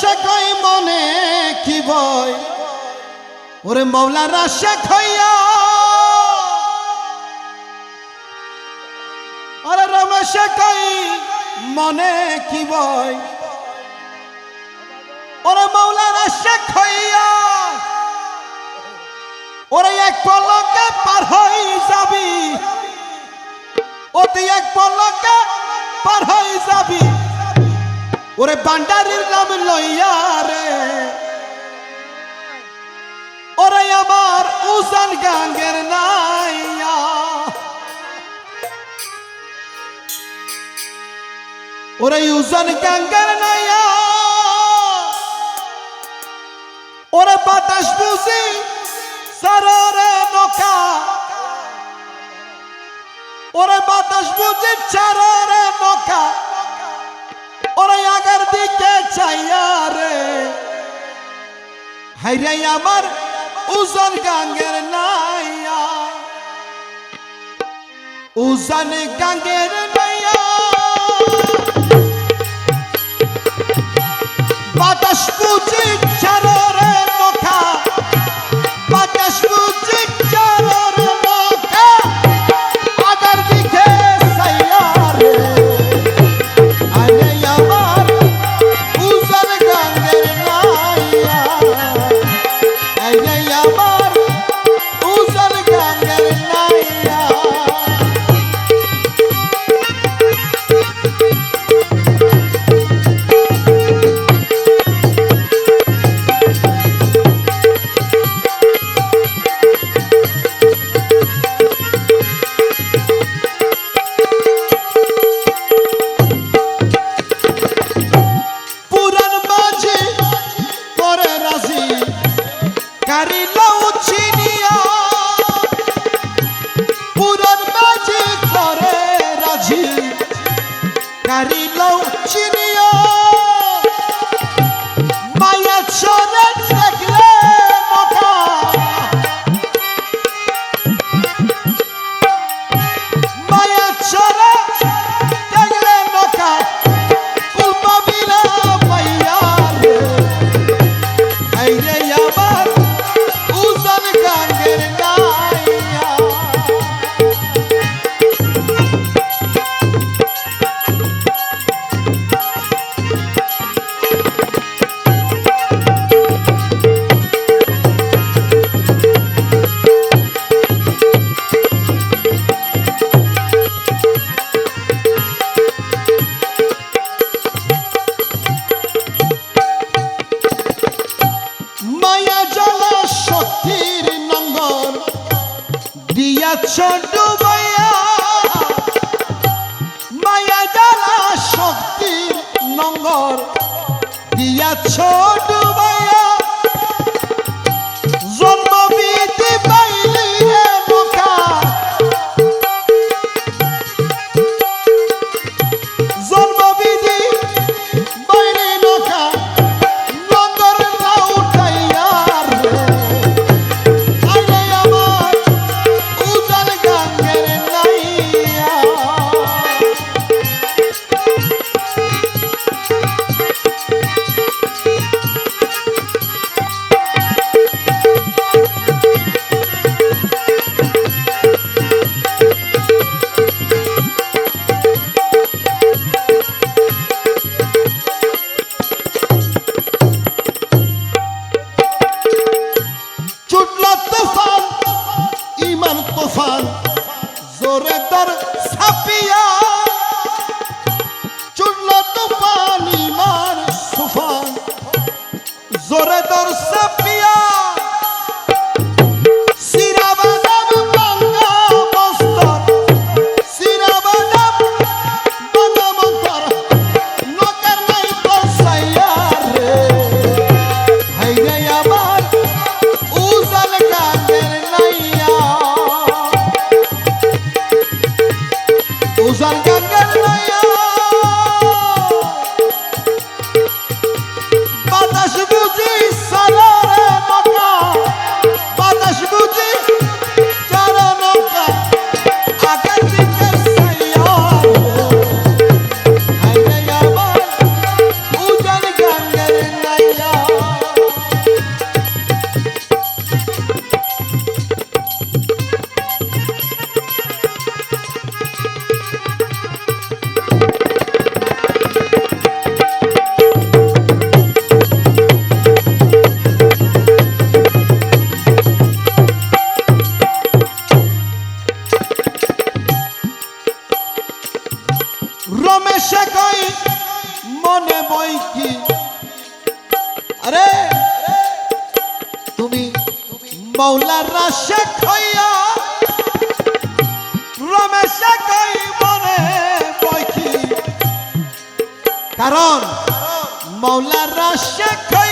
কই মনে কি বই ওরে মৌলানা শেখ হইয়া ওরে রমেশে কই মনে কি বই ওরে মৌলানা শেখ হইয়া ওরে এক পলকে পার হই যাবি। তুই এক পলকে ওরে বান্ডারির নাম লইয়া রে। ওরে আমার উজান গাঙ্গের নাইয়া। ওরে উজান গাঙ্গের নাইয়া। ওরে বাতাস বুঝি সাররে নৌকা। ওরে বাতাস বুঝি চাররে নৌকা। ওরে আগের দিকে চাইয়া রে। হাইরে আমার উজন গাঙ্গের নাইয়া। উজন গাঙ্গের নাইয়া। বাতাস বুঝি দিয়াছ ডুবাইয়া মায়া জ্বালা শক্তি নঙ্গর দিয়াছ মৌলার রাশে খইয়া রমেশে কই মনে বইকি কারণ মৌলার রাশে খইয়া